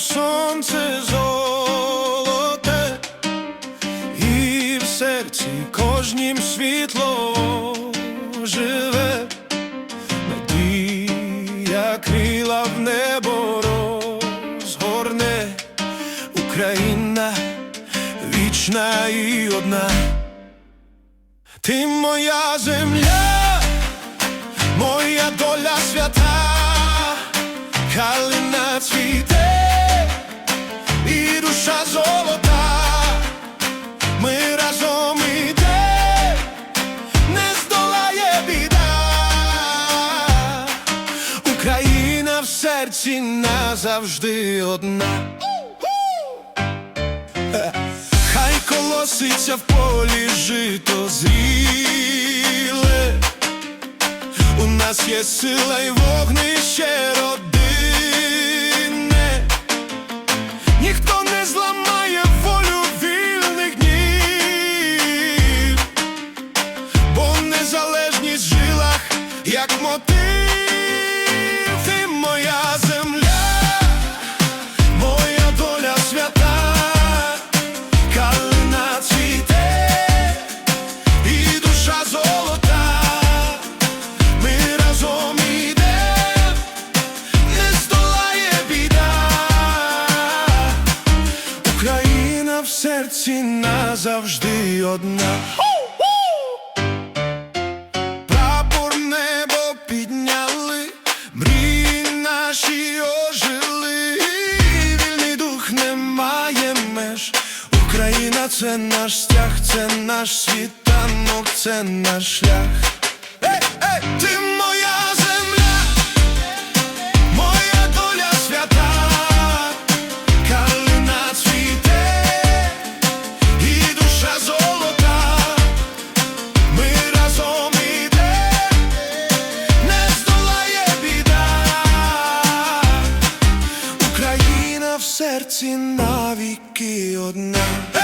сонце золоте, і в серці кожнім світло живе, надія крила в небо розгорне, Україна вічна і одна. Ти моя земля, серці назавжди одна. Хай колоситься в полі жито зріле, у нас є сила і вогнище родинне, ніхто не зламає волю вільних днів, бо незалежність в жилах, як мотив, серці назавжди одна. Прапор небо підняли, мрії наші ожили, вільний дух не має меж. Україна це наш стяг, це наш світанок, це наш шлях. Ей, ей, ти серці навіки одна.